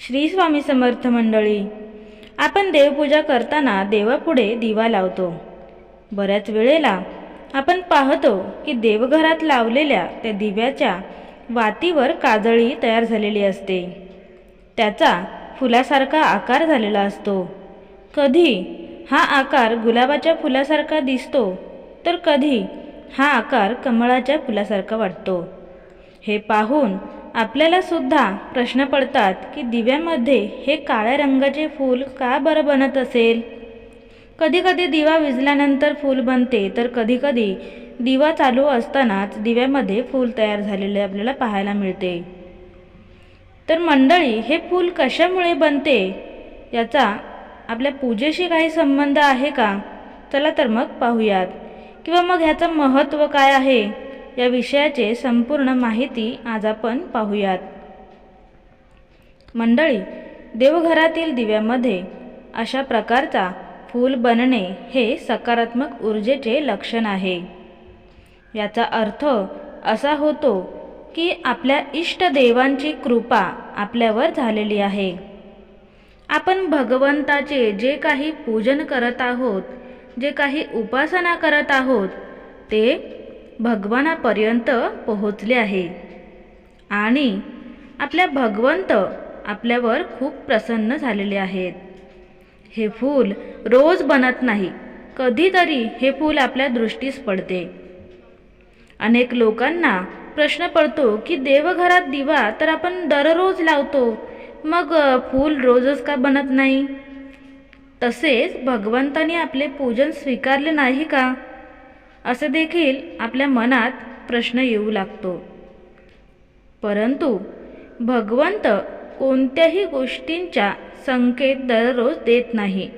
श्री स्वामी समर्थ मंडळी आपण देवपूजा करताना देवापुढे दिवा लावतो. बऱ्याच वेळेला आपण पाहतो की देवघरात लावलेल्या त्या दिव्याच्या वातीवर काजळी तयार झालेली असते. त्याचा फुलासारखा आकार झालेला असतो. कधी हा आकार गुलाबाच्या फुलासारखा दिसतो तर कधी हा आकार कमळाच्या फुलासारखा वाटतो. हे पाहून आपल्याला सुद्धा प्रश्न पडतात की दिव्यामध्ये हे काळ्या रंगाचे फूल का बरं बनत असेल? कधीकधी दिवा विझल्यानंतर फूल बनते तर कधीकधी दिवा चालू असतानाच दिव्यामध्ये फूल तयार झालेले आपल्याला पाहायला मिळते. तर मंडळी हे फूल कशामुळे बनते? याचा आपल्या पूजेशी काही संबंध आहे का? चला तर मग पाहूयात. किंवा मग ह्याचं महत्त्व काय आहे? या विषयाचे संपूर्ण माहिती आज आपण पाहूयात. मंडळी देवघरातील दिव्यामध्ये अशा प्रकारचा फूल बनणे हे सकारात्मक ऊर्जेचे लक्षण आहे. याचा अर्थ असा होतो की आपल्या इष्टदेवांची कृपा आपल्यावर झालेली आहे. आपण भगवंताचे जे काही पूजन करत आहोत जे काही उपासना करत आहोत ते भगवानापर्यंत पोहोचले आहे. आणि आपल्या भगवंत आपल्यावर खूप प्रसन्न झालेले आहेत. हे फूल रोज बनत नाही. कधीतरी हे फूल आपल्या दृष्टीस पडते. अनेक लोकांना प्रश्न पडतो की देवघरात दिवा तर आपण दररोज लावतो मग फूल रोजच का बनत नाही? तसेच भगवंताने आपले पूजन स्वीकारले नाही का? असं देखील आपल्या मनात प्रश्न येऊ लागतो. परंतु भगवंत कोणत्याही गोष्टींच्या संकेत दररोज देत नाही.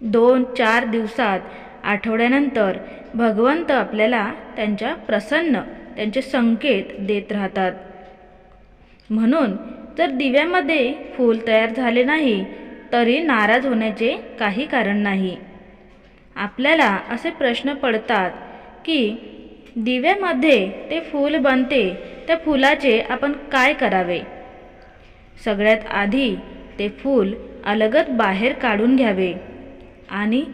दोन चार दिवसात आठवड्यानंतर भगवंत आपल्याला त्यांच्या प्रसन्न त्यांचे संकेत देत राहतात. म्हणून जर दिव्यामध्ये फूल तयार झाले नाही तरी नाराज होण्याचे काही कारण नाही. आपल्याला असे प्रश्न पडतात की दिव्यामध्ये ते फूल बनते त्या फुलाचे आपण काय करावे? सगळ्यात आधी ते फूल अलगत बाहेर काढून घ्यावे. आणि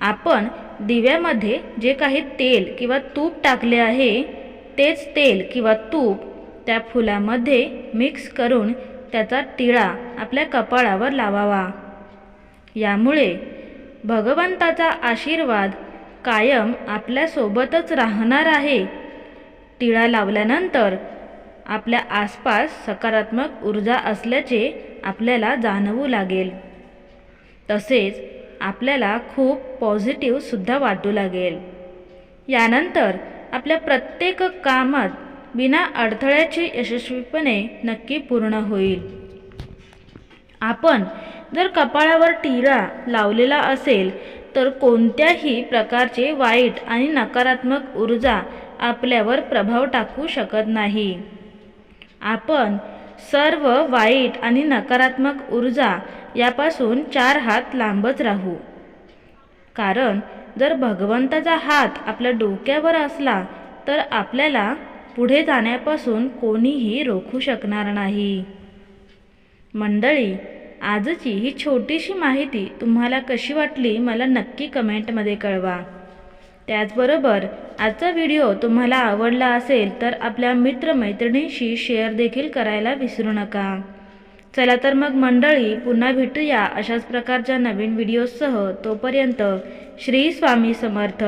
आपण दिव्यामध्ये जे काही तेल किंवा तूप टाकले आहे तेच तेल किंवा तूप त्या फुलामध्ये मिक्स करून त्याचा टिळा आपल्या कपाळावर लावावा. यामुळे भगवंताचा आशीर्वाद कायम आपल्यासोबतच राहणार आहे. टिळा लावल्यानंतर आपल्या आसपास सकारात्मक ऊर्जा असल्याचे आपल्याला जाणवू लागेल. तसेच आपल्याला खूप पॉझिटिव्हसुद्धा वाटू लागेल. यानंतर आपल्या प्रत्येक कामात बिना अडथळ्याची यशस्वीपणे नक्की पूर्ण होईल. आपण जर कपाळावर टीरा लावलेला असेल तर कोणत्याही प्रकारचे वाईट आणि नकारात्मक ऊर्जा आपल्यावर प्रभाव टाकू शकत नाही. आपण सर्व वाईट आणि नकारात्मक ऊर्जा यापासून चार हात लांबच राहू. कारण जर भगवंताचा हात आपल्या डोक्यावर असला तर आपल्याला पुढे जाण्यापासून कोणीही रोखू शकणार नाही. मंडळी आजची ही छोटीशी माहिती तुम्हाला कशी वाटली मला नक्की कमेंटमध्ये कळवा. त्याचबरोबर आजचा व्हिडिओ तुम्हाला आवडला असेल तर आपल्या मित्रमैत्रिणींशी शेअर देखील करायला विसरू नका. चला तर मग मंडळी पुन्हा भेटूया अशाच प्रकारच्या नवीन व्हिडिओसह तोपर्यंत श्री स्वामी समर्थ.